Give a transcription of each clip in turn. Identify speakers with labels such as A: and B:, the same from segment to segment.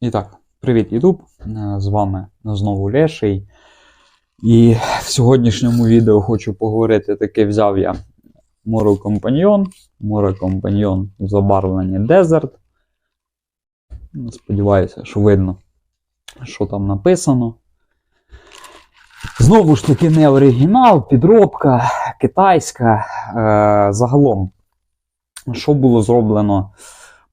A: І так, привіт, Ютуб! З вами знову Леший. І в сьогоднішньому відео хочу поговорити таки взяв я Моро Companion. Моро Companion в Desert. Сподіваюся, що видно, що там написано. Знову ж таки, не оригінал, підробка китайська. Е, загалом, що було зроблено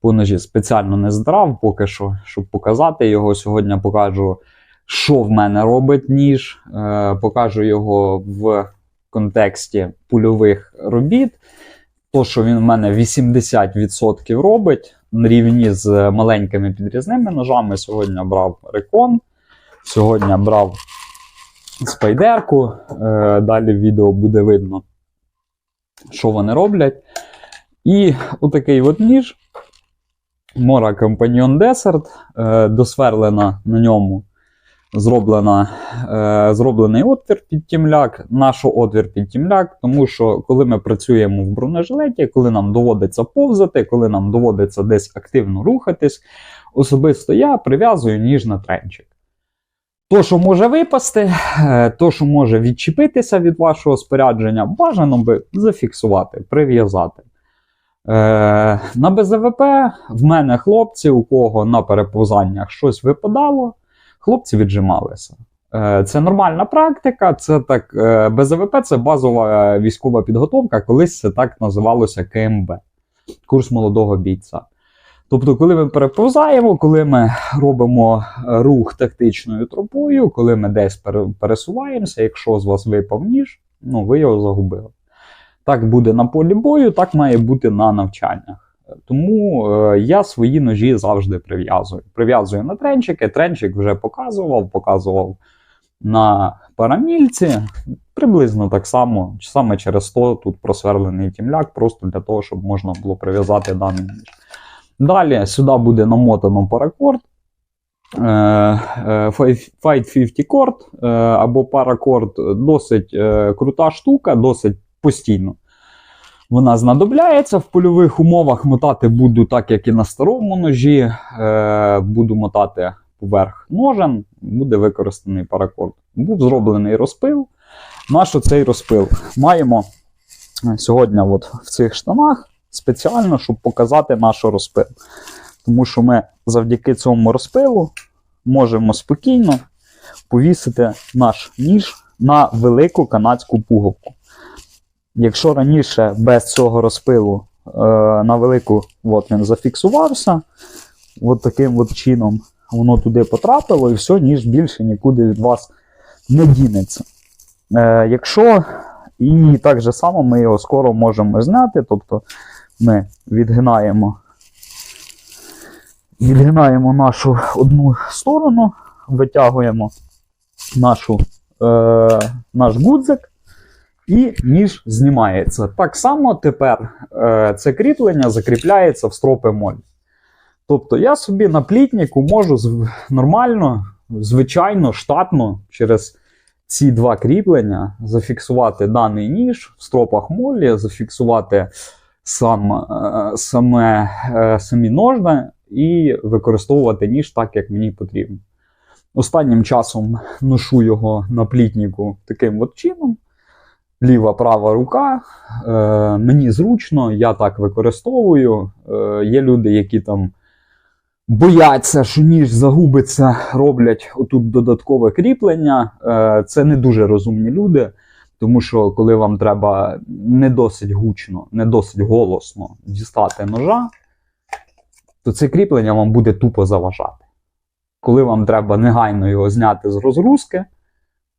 A: по ножі спеціально не здрав поки що, щоб показати його. Сьогодні покажу, що в мене робить ніж. Е, покажу його в контексті пульових робіт. То, що він в мене 80% робить на рівні з маленькими підрізними ножами. Сьогодні брав рекон, сьогодні брав спайдерку. Е, далі в відео буде видно, що вони роблять. І отакий от ніж. Мора Desert, е, досверлена на ньому зроблена, е, зроблений отвір під тімляк, наш отвір під тімляк, тому що коли ми працюємо в бронежилеті, коли нам доводиться повзати, коли нам доводиться десь активно рухатись, особисто я прив'язую ніж на тренчик. То, що може випасти, е, то, що може відчепитися від вашого спорядження, бажано би зафіксувати, прив'язати. Е, на БЗВП в мене хлопці, у кого на переповзаннях щось випадало, хлопці віджималися. Е, це нормальна практика. Це так, е, БЗВП це базова військова підготовка, колись це так називалося КМБ курс молодого бійця. Тобто, коли ми переповзаємо, коли ми робимо рух тактичною тропою, коли ми десь пересуваємося, якщо з вас випав ніж, ну ви його загубили. Так буде на полі бою, так має бути на навчаннях. Тому е, я свої ножі завжди прив'язую. Прив'язую на тренчики. Тренчик вже показував, показував на парамільці. Приблизно так само, саме через 100 тут просверлений тімляк, просто для того, щоб можна було прив'язати даний ніж. Далі сюди буде намотано паракорд. Е, е, Fight 50 корд е, або паракорд досить крута штука, досить постійно. Вона знадобляється в польових умовах. Мотати буду так, як і на старому ножі. Е, буду мотати поверх ножен, буде використаний паракорд. Був зроблений розпил. Наш оцей розпил маємо е, сьогодні от в цих штанах спеціально, щоб показати наш розпил. Тому що ми завдяки цьому розпилу можемо спокійно повісити наш ніж на велику канадську пуговку. Якщо раніше без цього розпилу е, на велику от він зафіксувався, от таким от чином воно туди потрапило, і все, ніж більше нікуди від вас не дінеться. Е, якщо і так же само ми його скоро можемо зняти, тобто ми відгинаємо, відгинаємо нашу одну сторону, витягуємо нашу, е, наш гудзик. І ніж знімається. Так само тепер е, це кріплення закріпляється в стропи моль. Тобто я собі на плітнику можу з- нормально, звичайно, штатно через ці два кріплення зафіксувати даний ніж в стропах молі, зафіксувати сам, е, саме, е, самі ножни і використовувати ніж так, як мені потрібно. Останнім часом ношу його на плітнику таким от чином ліва права рука. Е, мені зручно, я так використовую. Е, є люди, які там бояться, що ніж загубиться, роблять отут додаткове кріплення. Е, це не дуже розумні люди. Тому що коли вам треба не досить гучно, не досить голосно дістати ножа, то це кріплення вам буде тупо заважати. Коли вам треба негайно його зняти з розгрузки,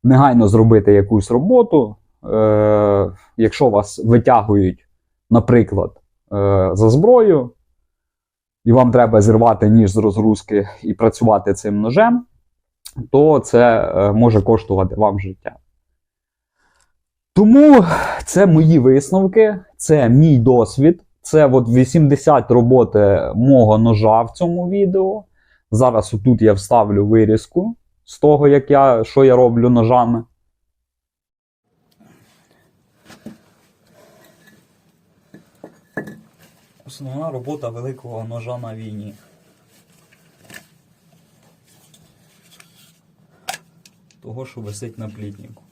A: негайно зробити якусь роботу, е, якщо вас витягують, наприклад, е, за зброю, і вам треба зірвати ніж з розгрузки і працювати цим ножем, то це е, може коштувати вам життя. Тому це мої висновки, це мій досвід. Це от 80 роботи мого ножа в цьому відео. Зараз отут я вставлю вирізку з того, як я, що я роблю ножами. основна робота великого ножа на війні. Того, що висить на плітнику.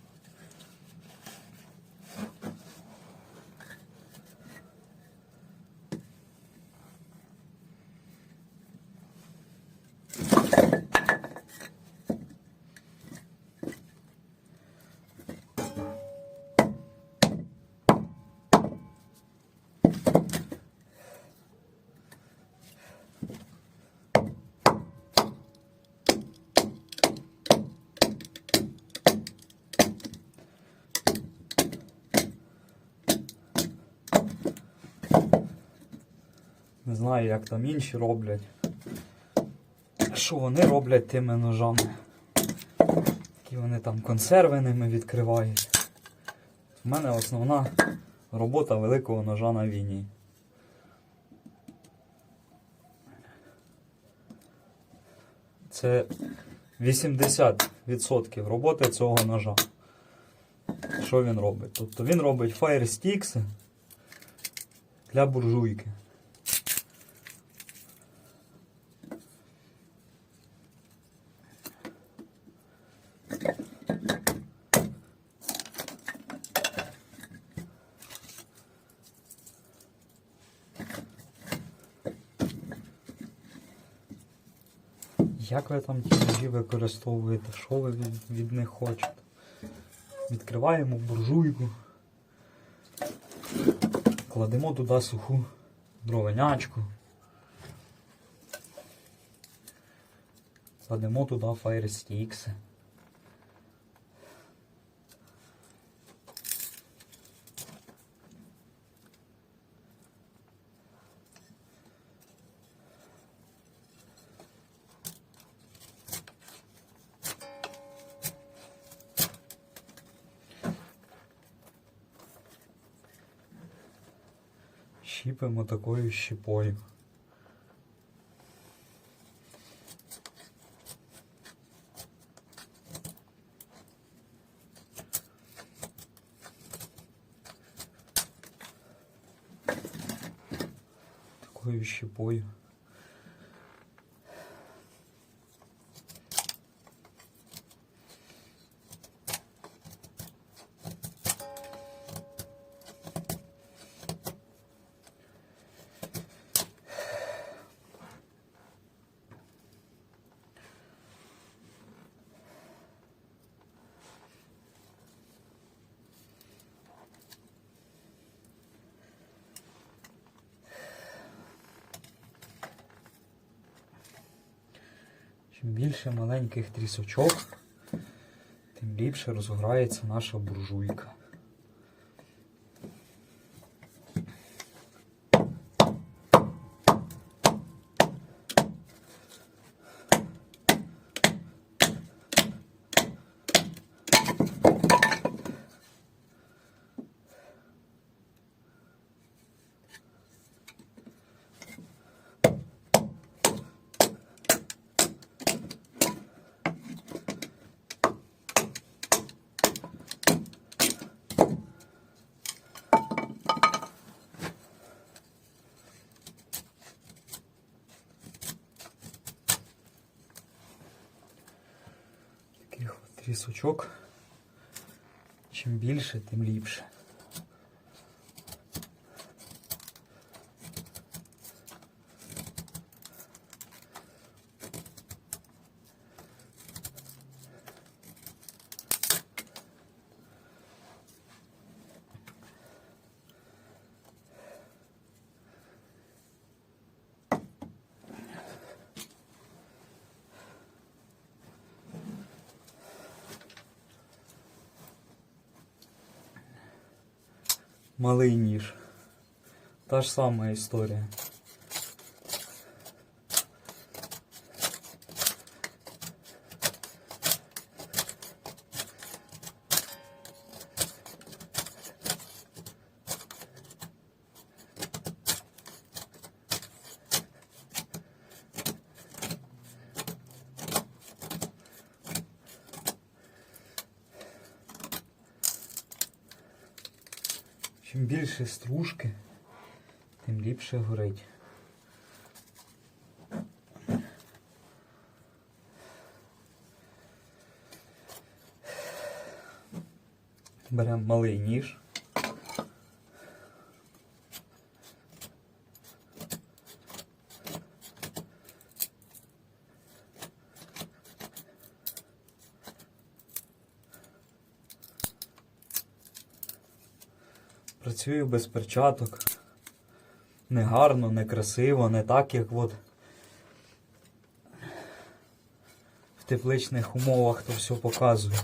A: Не знаю, як там інші роблять. Що вони роблять тими ножами? Які вони там консерви ними відкривають. У мене основна робота великого ножа на війні. Це 80% роботи цього ножа. Що він робить? Тобто він робить Sticks для буржуйки. Як ви там ті ножі використовуєте? Що ви від, від них хочете? Відкриваємо буржуйку. Кладемо туди суху дровенячку. Кладемо туди Fire щипаем такой щипой, Такой щепой. Чим більше маленьких трісочок, тим ліпше розгорається наша буржуйка. От. Чим більше, тим ліпше. Малий ніж. Та ж сама історія. Чим більше стружки, тим ліпше горить. Беремо малий ніж. Працюю без перчаток. Не гарно, не красиво, не так, як от в тепличних умовах то все показує.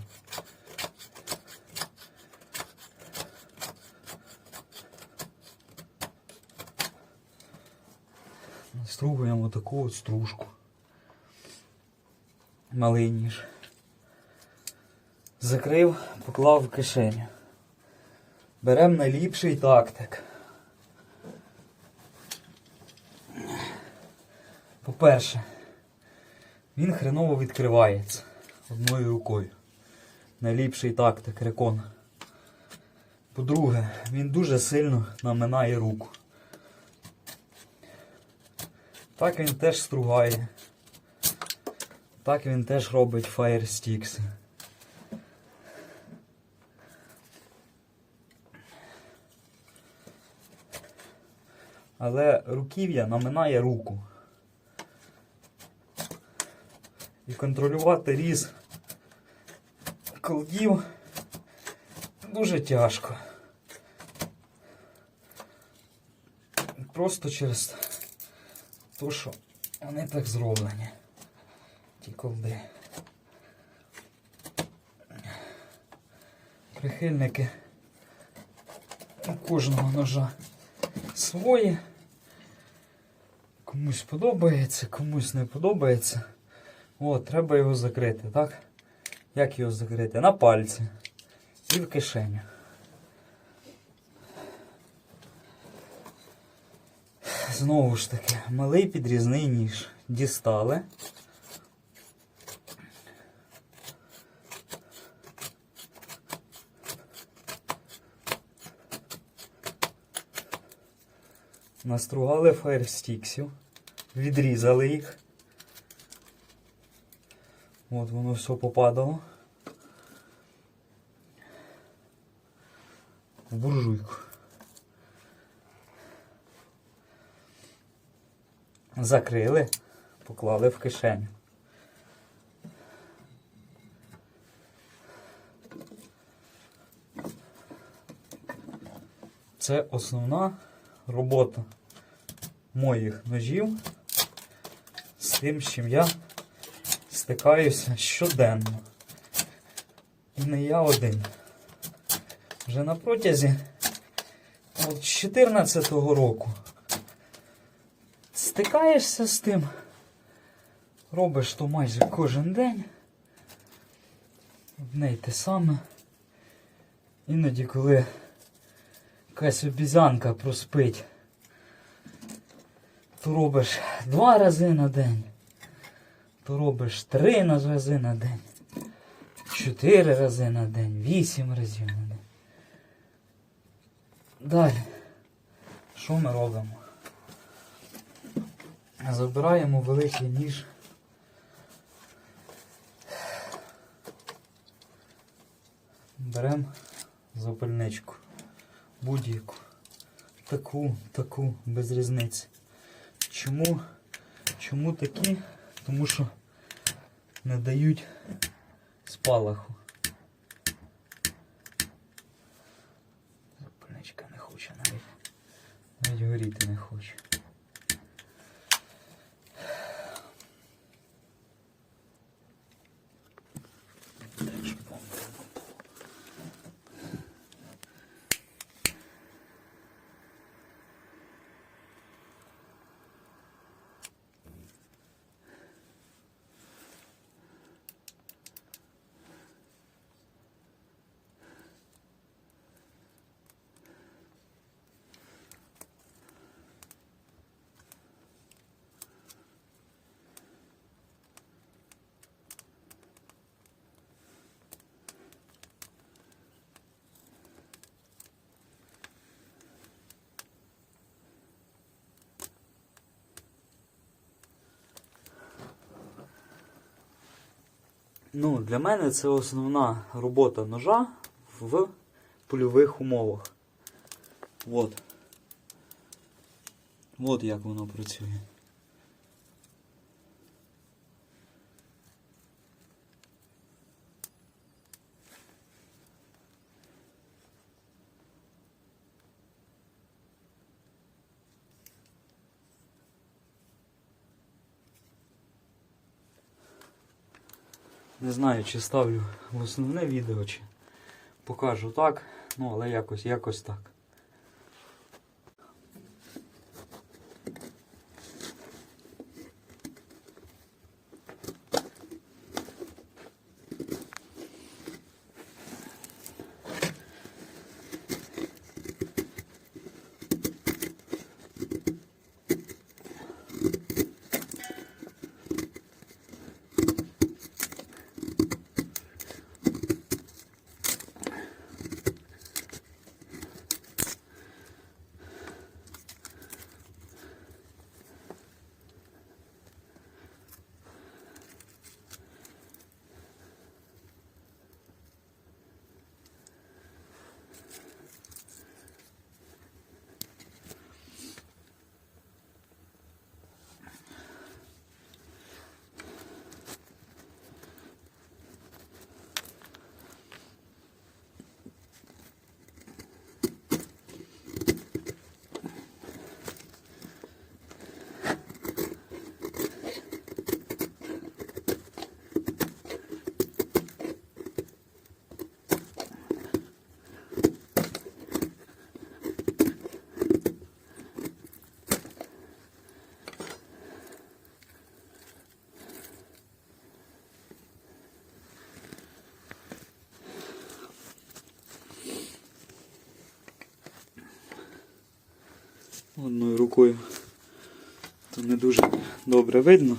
A: Стругуємо таку от стружку. Малий ніж. Закрив, поклав в кишеню. Беремо найліпший тактик. По-перше, він хреново відкривається одною рукою. Найліпший тактик рекон. По-друге, він дуже сильно наминає руку. Так він теж стругає. Так він теж робить Fire Але руків'я наминає руку. І контролювати різ колдів дуже тяжко. Просто через те, що вони так зроблені. Ті колди. Прихильники у кожного ножа свої. Комусь подобається, комусь не подобається. О, треба його закрити, так? Як його закрити? На пальці і в кишеню. Знову ж таки, малий підрізний ніж. Дістали. Настругали фаєрстіксів, відрізали їх. От воно все попадало. В буржуйку. Закрили, поклали в кишеню. Це основна робота моїх ножів тим, з чим я стикаюся щоденно. І не я один. Вже на протязі от 14-го року стикаєшся з тим, робиш то майже кожен день. Одне й те саме. Іноді, коли якась обізянка проспить, то робиш два рази на день, то робиш три рази на день, чотири рази на день, вісім разів на день. Далі. Що ми робимо? Забираємо великий ніж. Беремо запальничку. Будь-яку. Таку, таку, без різниці. Чому? Чому такі? Тому що не дають спалаху. Запальничка не хоче навіть. Навіть горіти не хоче. Ну, для мене це основна робота ножа в польових умовах. От. От як воно працює. Не знаю, чи ставлю в основне відео, чи покажу так, ну але якось, якось так. Одною рукою то не дуже добре видно.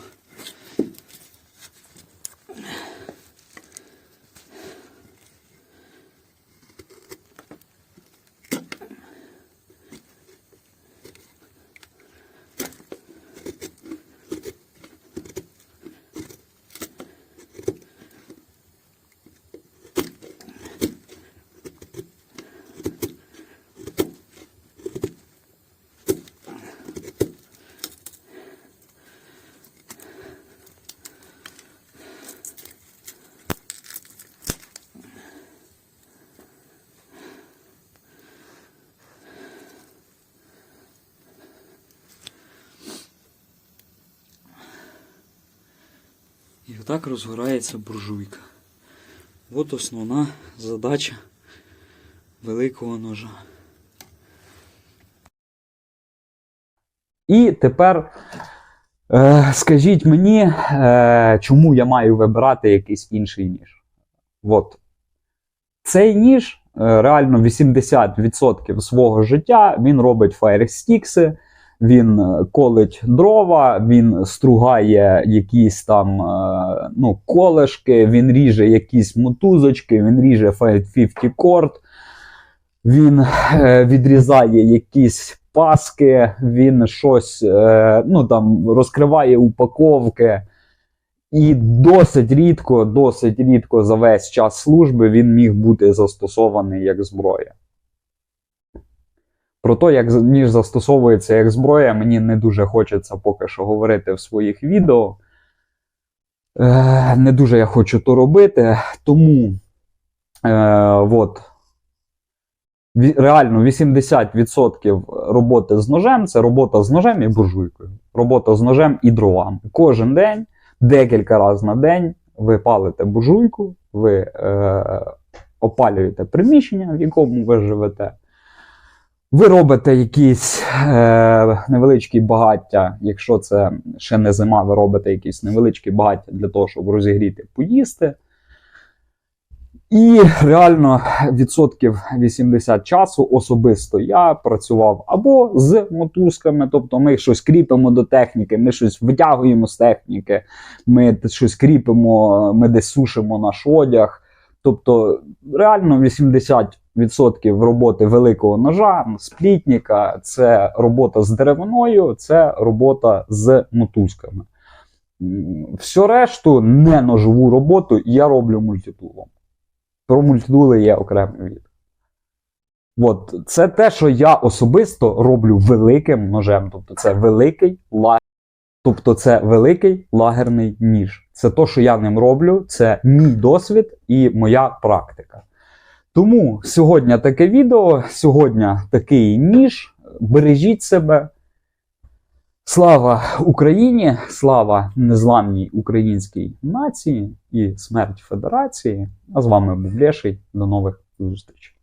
A: І отак розгорається буржуйка. От основна задача великого ножа. І тепер е, скажіть мені, е, чому я маю вибирати якийсь інший ніж? От. Цей ніж е, реально 80% свого життя він робить фаєрстікси, він е, колить дрова, він стругає якісь там е, ну, колешки, він ріже якісь мотузочки, він ріже 550 корд, він е, відрізає якісь паски, він щось ну, там, розкриває упаковки. І досить рідко, досить рідко за весь час служби він міг бути застосований як зброя. Про те, як ніж застосовується як зброя, мені не дуже хочеться поки що говорити в своїх відео. Е, не дуже я хочу то робити, тому е, от, реально 80% роботи з ножем це робота з ножем і буржуйкою. Робота з ножем і дровами. Кожен день, декілька разів на день ви палите буржуйку, ви е, опалюєте приміщення, в якому ви живете. Ви робите якісь е, невеличкі багаття, якщо це ще не зима, ви робите якісь невеличкі багаття для того, щоб розігріти, поїсти. І реально відсотків 80 часу особисто я працював або з мотузками, тобто ми щось кріпимо до техніки, ми щось витягуємо з техніки, ми щось кріпимо, ми десь сушимо наш одяг. Тобто, реально 80% роботи великого ножа, сплітника, це робота з деревиною, це робота з мотузками. Всю решту не ножову роботу я роблю мультитулом. Про мультитули є окремий відео. От, це те, що я особисто роблю великим ножем. Тобто це великий лагер. Тобто це великий лагерний ніж. Це те, що я ним роблю, це мій досвід і моя практика. Тому сьогодні таке відео, сьогодні такий ніж. Бережіть себе. Слава Україні! Слава незламній українській нації і смерть Федерації. А з вами був Леший. До нових зустрічей.